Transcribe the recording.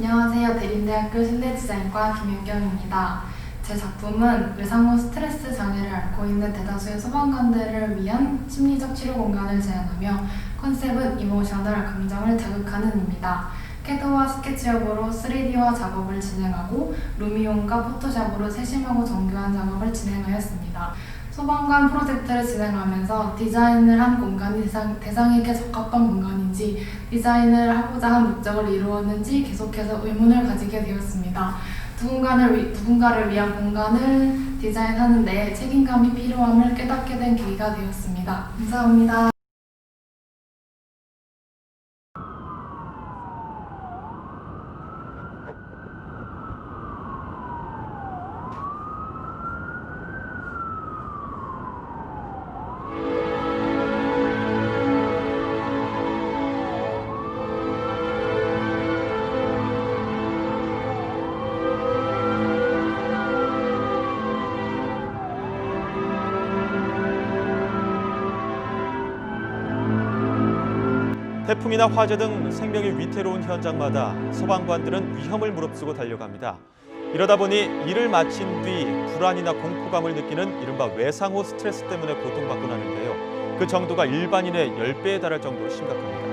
안녕하세요. 대림대학교 실내디자인과 김윤경입니다. 제 작품은 외상후 스트레스 장애를 앓고 있는 대다수의 소방관들을 위한 심리적 치료 공간을 제안하며 컨셉은 이모셔널 감정을 자극하는입니다. 캐드와 스케치업으로 3D화 작업을 진행하고 루미온과 포토샵으로 세심하고 정교한 작업을 진행하였습니다. 소방관 프로젝트를 진행하면서 디자인을 한 공간이 대상, 대상에게 적합한 공간인지 디자인을 하고자 한 목적을 이루었는지 계속해서 의문을 가지게 되었습니다. 누군가를, 위, 누군가를 위한 공간을 디자인하는 데 책임감이 필요함을 깨닫게 된 계기가 되었습니다. 감사합니다. 태풍이나 화재 등 생명이 위태로운 현장마다 소방관들은 위험을 무릅쓰고 달려갑니다. 이러다 보니 일을 마친 뒤 불안이나 공포감을 느끼는 이른바 외상후 스트레스 때문에 고통받곤 하는데요. 그 정도가 일반인의 10배에 달할 정도로 심각합니다.